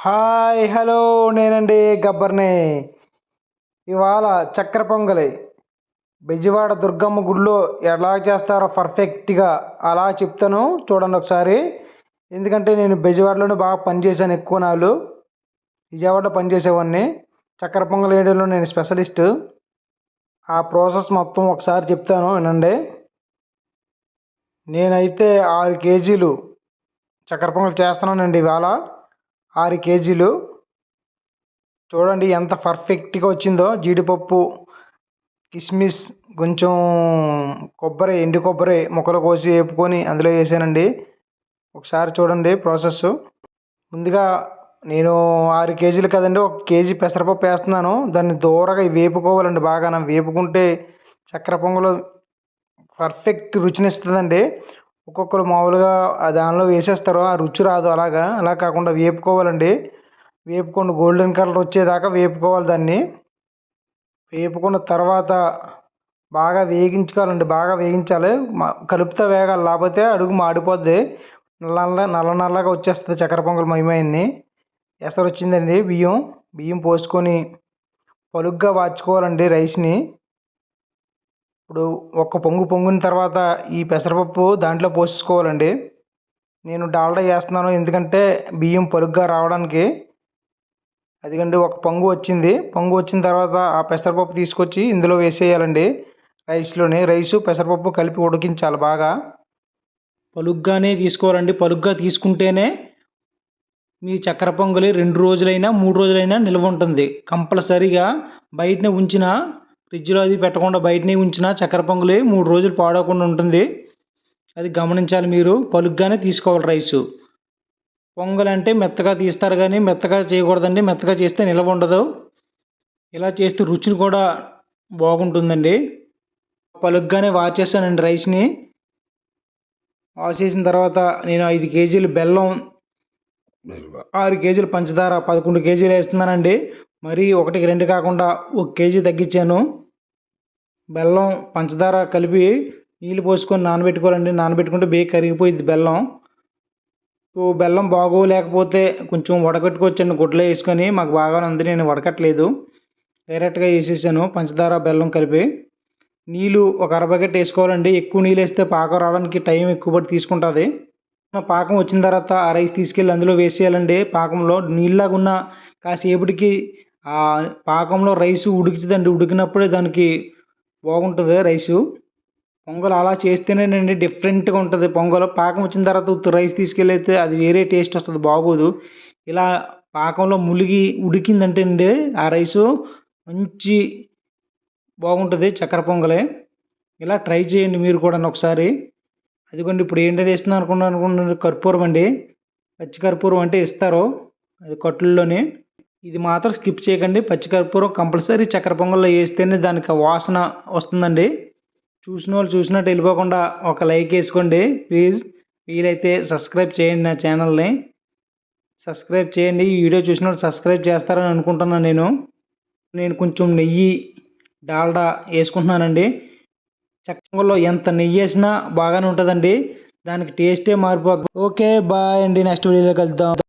Hi hello నేనండి గబ్బర్ని. ఇవాళ చక్కెర పొంగలి. బెజవాడ దుర్గమ్మ గుడిలో ఎలా చేస్తారో పర్ఫెక్ట్గా అలా చెప్తాను. చూడండి ఒకసారి. ఎందుకంటే నేను బెజవాడలోనే బాగా పనిచేశాను ఎక్కువ నాళ్ళు. విజయవాడలో పనిచేసేవాడిని. చక్కెర పొంగల్ వేయడంలో నేను స్పెషలిస్ట్. ఆ ప్రాసెస్ మొత్తం ఒకసారి చెప్తాను వినండి. నేనైతే ఆరు కేజీలు చక్కెర పొంగల్ చేస్తున్నానండి ఇవాళ. ఆరు కేజీలు. చూడండి ఎంత పర్ఫెక్ట్గా వచ్చిందో. జీడిపప్పు కిస్మిస్ కొంచెం కొబ్బరి ఎండు కొబ్బరి ముక్కలు కోసి వేపుకొని అందులో వేసానండి. ఒకసారి చూడండి ప్రాసెస్. ముందుగా నేను ఆరు కేజీలు కదండి ఒక కేజీ పెసరపప్పు వేస్తున్నాను. దాన్ని దూరగా వేపుకోవాలండి బాగా. వేపుకుంటే చక్కెర పొంగలు పర్ఫెక్ట్ రుచిని ఇస్తుందండి. ఒక్కొక్కరు మామూలుగా దానిలో వేసేస్తారు. ఆ రుచి రాదు అలాగా. అలా కాకుండా వేపుకోవాలండి. వేపుకొని గోల్డెన్ కలర్ వచ్చేదాకా వేపుకోవాలి దాన్ని. వేపుకున్న తర్వాత బాగా వేగించుకోవాలండి. బాగా వేగించాలి. కలుపుతా వేగాలి. లేకపోతే అడుగు మాడిపోద్ది. నల్ల నల్ల నల్లగా వచ్చేస్తుంది చక్కెర పొంగల్ మహిమయన్ని ఎసరు వచ్చిందండి బియ్యం. బియ్యం పోసుకొని పలుగ్గా వాచుకోవాలండి రైస్ని. ఇప్పుడు ఒక్క పొంగు పొంగిన తర్వాత ఈ పెసరపప్పు దాంట్లో పోసుకోవాలండి నేను డాల్డా వేస్తున్నాను. ఎందుకంటే బియ్యం పలుగ్గా రావడానికి అదిగండి ఒక పొంగు వచ్చింది. పొంగు వచ్చిన తర్వాత ఆ పెసరపప్పు తీసుకొచ్చి ఇందులో వేసేయాలండి. రైస్లోని రైసు పెసరపప్పు కలిపి ఉడికించాలి బాగా. పలుగ్గానే తీసుకోవాలండి. పలుగ్గా తీసుకుంటేనే మీ చక్కెర పొంగలి రెండు రోజులైనా మూడు రోజులైనా నిల్వ ఉంటుంది. కంపల్సరీగా బయటనే ఉంచిన ఫ్రిడ్జ్లో అది పెట్టకుండా బయటనే ఉంచిన చక్కెర పొంగలి మూడు రోజులు పాడవకుండా ఉంటుంది. అది గమనించాలి మీరు. పలుగ్గానే తీసుకోవాలి రైసు. పొంగల్ అంటే మెత్తగా తీస్తారు కానీ మెత్తగా చేయకూడదండి. మెత్తగా చేస్తే నిలవ ఉండదు. ఇలా చేస్తే రుచిని కూడా బాగుంటుందండి. పలుగ్గానే వాచేసానండి రైస్ని. వాష్ చేసిన తర్వాత నేను ఐదు కేజీలు బెల్లం ఆరు కేజీలు పంచదార పదకొండు కేజీలు వేస్తున్నానండి. మరీ ఒకటికి రెండు కాకుండా ఒక కేజీ తగ్గించాను. బెల్లం పంచదార కలిపి నీళ్ళు పోసుకొని నానబెట్టుకోవాలండి. నానబెట్టుకుంటే బేగ్ కరిగిపోయింది బెల్లం. సో బెల్లం బాగోలేకపోతే కొంచెం వడకట్టుకోవచ్చండి. గుడ్డలో వేసుకొని మాకు బాగా ఉంది. నేను వడకట్లేదు డైరెక్ట్గా వేసేసాను పంచదార బెల్లం కలిపి. నీళ్ళు ఒక అరబకెట్ వేసుకోవాలండి. ఎక్కువ నీళ్ళు వేస్తే పాకం రావడానికి టైం ఎక్కువ పట్టి తీసుకుంటుంది. పాకం వచ్చిన తర్వాత ఆ రైస్ తీసుకెళ్ళి అందులో వేసేయాలండి. పాకంలో నీళ్ళలాగా ఉన్న కాసేపటికి ఆ పాకంలో రైస్ ఉడుకుతుందండి. ఉడికినప్పుడే దానికి బాగుంటుంది రైసు? పొంగల్ అలా చేస్తేనేనండి డిఫరెంట్గా ఉంటుంది. పొంగల్ పాకం వచ్చిన తర్వాత ఉత్త రైస్ తీసుకెళ్ళైతే అది వేరే టేస్ట్ వస్తుంది బాగోదు. ఇలా పాకంలో ములిగి ఉడికిందంటే అండి ఆ రైసు మంచి బాగుంటుంది చక్కెర పొంగలే. ఇలా ట్రై చేయండి మీరు కూడా ఒకసారి. అదిగోండి ఇప్పుడు ఏంటంటే ఇస్తున్నాను అనుకున్నాను అనుకున్నాను కర్పూరం అండి. పచ్చి కర్పూరం అంటే ఇస్తారు. అది కట్టుల్లోనే. ఇది మాత్రం స్కిప్ చేయకండి. పచ్చికర్పూరం కంపల్సరీ చక్కెర పొంగల్లో వేస్తేనే దానికి వాసన వస్తుందండి. చూసిన వాళ్ళు చూసినట్టు వెళ్ళిపోకుండా ఒక లైక్ వేసుకోండి ప్లీజ్. వీలైతే సబ్స్క్రైబ్ చేయండి నా ఛానల్ని. సబ్స్క్రైబ్ చేయండి. ఈ వీడియో చూసిన వాళ్ళు సబ్స్క్రైబ్ చేస్తారని అనుకుంటున్నాను నేను. నేను కొంచెం నెయ్యి డాల్డా వేసుకుంటున్నానండి. చక్కెరలో ఎంత నెయ్యి వేసినా బాగానే ఉంటుందండి. దానికి టేస్టే మారిపోతుంది ఓకే బాయ్ అండి. నెక్స్ట్ వీడియోలో కలుద్దాం.